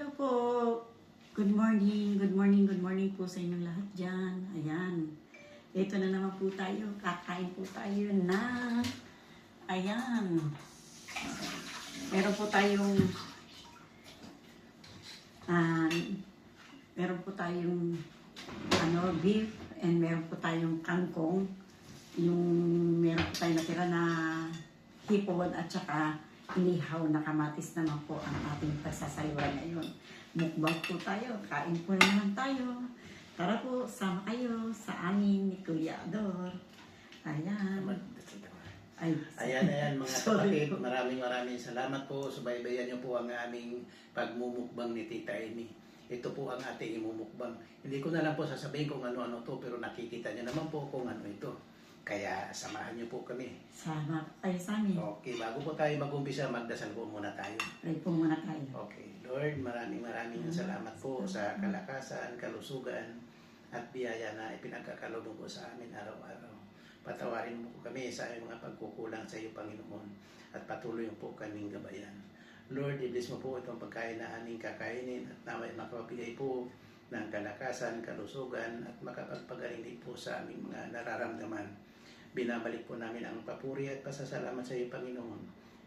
Hello po. Good morning, good morning, good morning po sa inyong lahat dyan. Ayan. Ito na naman po tayo. Kakain po tayo na. Ayan. Meron po tayong ah, meron po tayong ano, beef and meron po tayong kangkong. Yung meron po tayong natira na hipon at saka inihaw na kamatis naman po ang ating pagsasaliwa ngayon. Mukbang po tayo, kain po na naman tayo. Tara po, sama kayo sa amin ni Kuya Ador. Ayan. Ay, Ayan, ayan mga kapatid, maraming maraming salamat po. Subaybayan niyo po ang aming pagmumukbang ni Tita Amy. Ito po ang ating imumukbang. Hindi ko na lang po sasabihin kung ano-ano to, pero nakikita niyo naman po kung ano ito. Kaya samahan niyo po kami. sama tayo sa amin. Okay, bago po tayo mag-umpisa, magdasal po muna tayo. Pray po muna tayo. Okay, Lord, maraming maraming salamat po sa kalakasan, kalusugan, at biyaya na ipinagkakaloob mo po sa amin araw-araw. Patawarin mo po kami sa aming mga pagkukulang sa iyo, Panginoon, at patuloy mo po kaming gabayan. Lord, i-bless mo po itong pagkain na aming kakainin at naway makapabigay po ng kalakasan, kalusugan, at makapagpagaling po sa aming mga nararamdaman. Binabalik po namin ang papuri at pasasalamat sa iyo, Panginoon.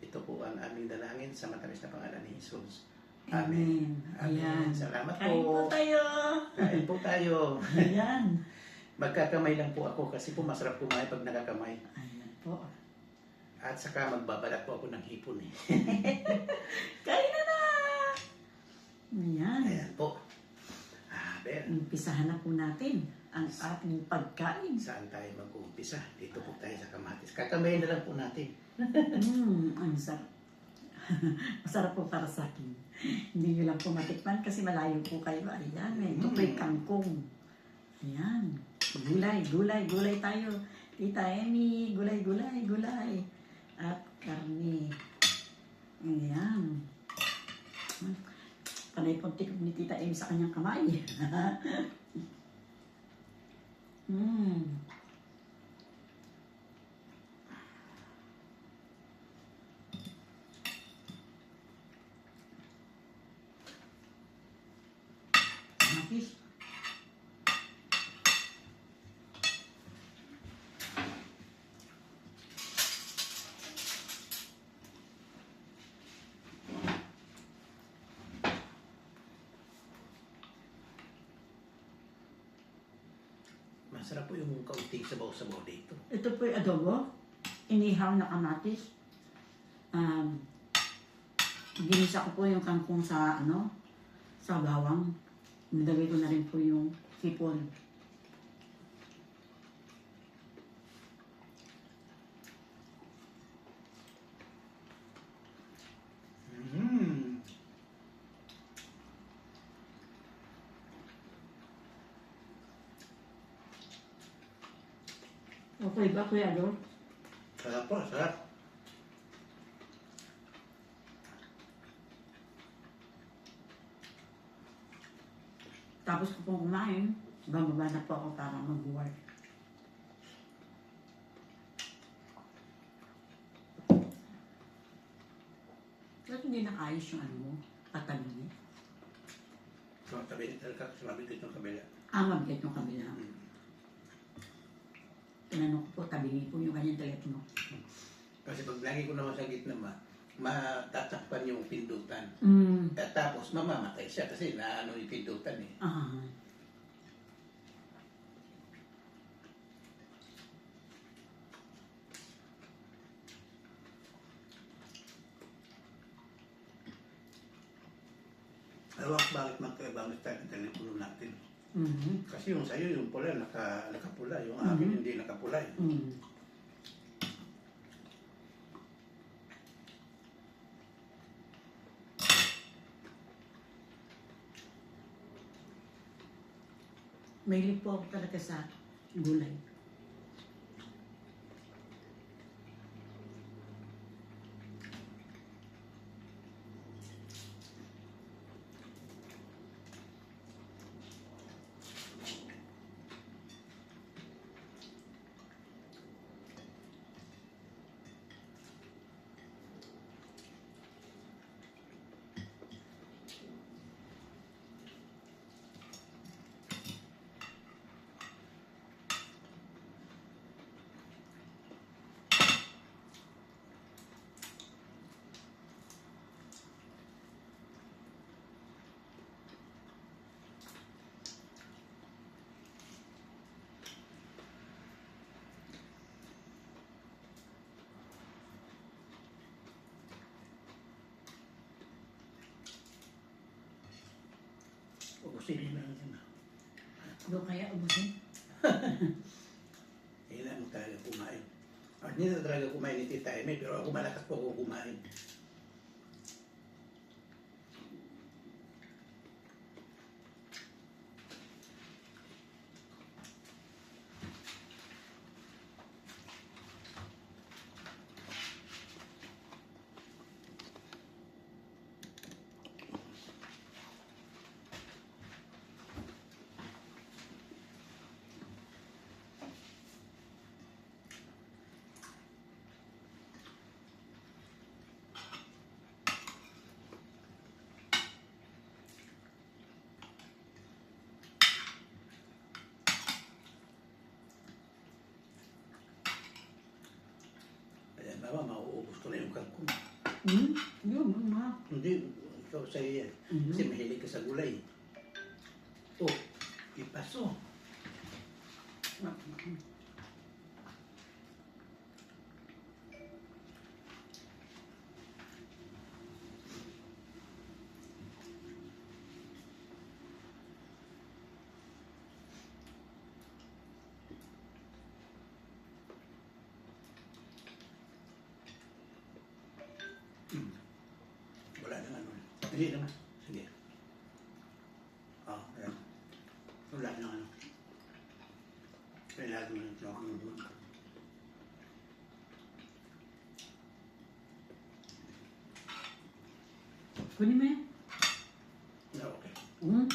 Ito po ang aming dalangin sa matamis na pangalan ni Jesus. Amen. Amen. Amen. Ayan. Salamat Kain po po. tayo. Kain po tayo. Ayan. Magkakamay lang po ako kasi po masarap kumain pag nakakamay. Ayan po. At saka magbabalat po ako ng hipon eh. Kain na na! Ayan. Po. Umpisahan na po natin ang ating pagkain. saan tayo mag-uumpisa? Dito po tayo sa kamatis. Kakamayin na lang po natin. Mmm, ang sarap. Masarap po para sa akin. Hindi nyo lang po matikman kasi malayo po kayo. Ayan, eh. ito po yung kangkong. Ayan. Gulay, gulay, gulay tayo. Tita Emi, gulay, gulay, gulay. At karne. Ayan. Panay tikop ni Tita Emi sa kanyang kamay. Mmm. Mapis. Masarap po yung kaunting sabaw-sabaw dito. Ito po yung adobo. Inihaw na kamatis. Um, ginisa ko po yung kangkong sa ano, sa bawang. Nilagay ko na rin po yung hipon. Mm. Okay ba kuya Adol? Sarap po, sarap. Tapos ko pong kumain, bababa na po ako para mag-work. Ba't hindi nakaayos yung ano mo? Patabi mo? So, tabi, sumabi ko itong kabila. Ah, mabigat yung kabila. Mm. Tinanong ko po, tabi po yung kanyang telepono. Kasi pag lagi ko naman sa gitna ma, matatakpan yung pindutan. Mm. At tapos mamamatay siya kasi naano yung pindutan eh. Ah. Ewan bakit magkaiba tayo ng telepono natin. Mm-hmm. Kasi yung sa'yo, yung pula, naka, nakapula. Yung amin, Mhm. hindi nakapula. eh. Mm. Mahilig po ako talaga sa gulay. Ubusin na yun. Doon kaya ubusin? Kailangan talaga kumain. At hindi na talaga kumain ni Tita Eme, pero ako malakas po ako kumain. Kaya naman, mauubos ko na yung kangkong. Hmm? Yun, yun ma. Hindi, ikaw sa iyo yan. Kasi mahilig ka sa gulay. Oh, ipaso. Hmm. Wala nang ano. Hindi naman. Sige. Oh, ayan. Wala nang ano. Kailangan mo lang ito ako ng Kunin mo yan. Na okay. Hmm?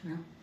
Sarap.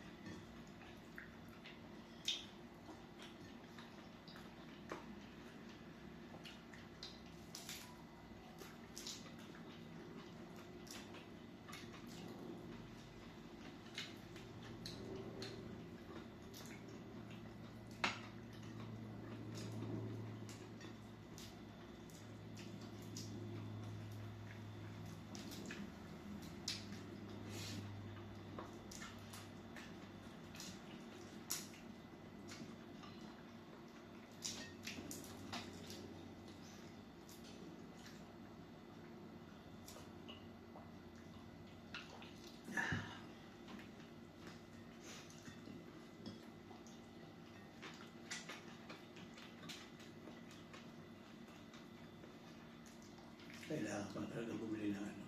Kailangan ko talaga bumili ng ano.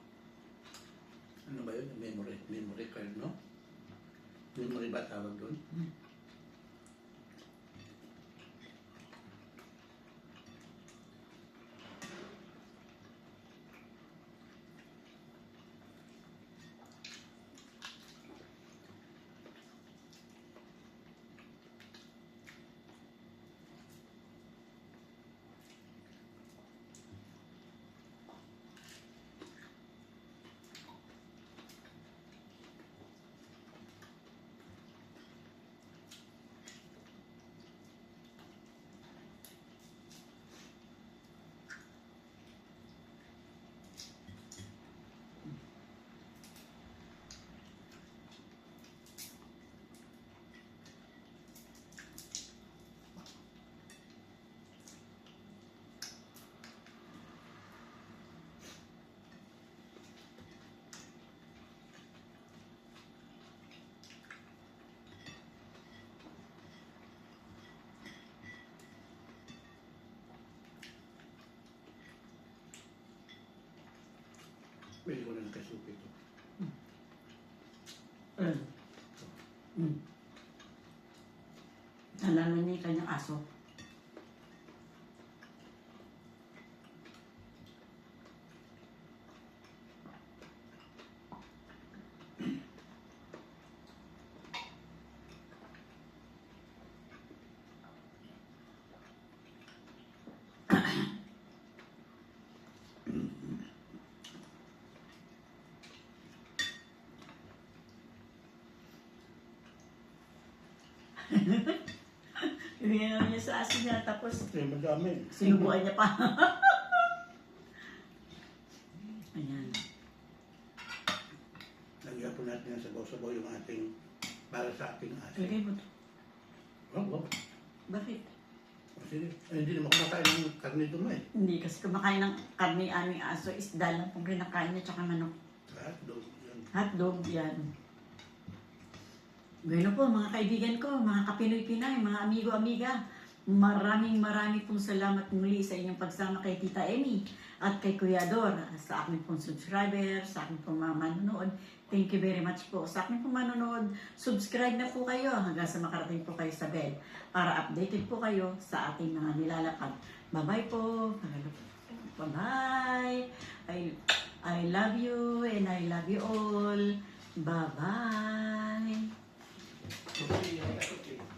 Ano ba yun? Memory. Memory card, no? Memory ba tawag doon? Pwede ko na nakasupi ito. Hmm. Hmm. Nalala niya yung kanyang aso. Naman niya sa aso niya, tapos Kasi madami. sinubuan niya pa. Ayan. Lagyan po natin ng sabaw-sabaw yung ating para sa ating asin. Lagay mo to. Oh, oh. Bakit? Sige. Ay, hindi naman kumakain ng karne doon eh. Hindi kasi kumakain ng karne aming aso, isda lang pong kinakain niya, tsaka manok. Lahat doon. Yun. Hotdog, yan. Bueno po, mga kaibigan ko, mga kapinoy-pinay, mga amigo-amiga, maraming maraming pong salamat muli sa inyong pagsama kay Tita Emmy at kay Kuya Dor, sa aking pong subscriber, sa aking pong mga manonood. Thank you very much po. Sa aking pong manonood, subscribe na po kayo hanggang sa makarating po kayo sa bell para updated po kayo sa ating mga nilalakad. Bye-bye po. Bye-bye. I, I love you and I love you all. Bye-bye. Thank you.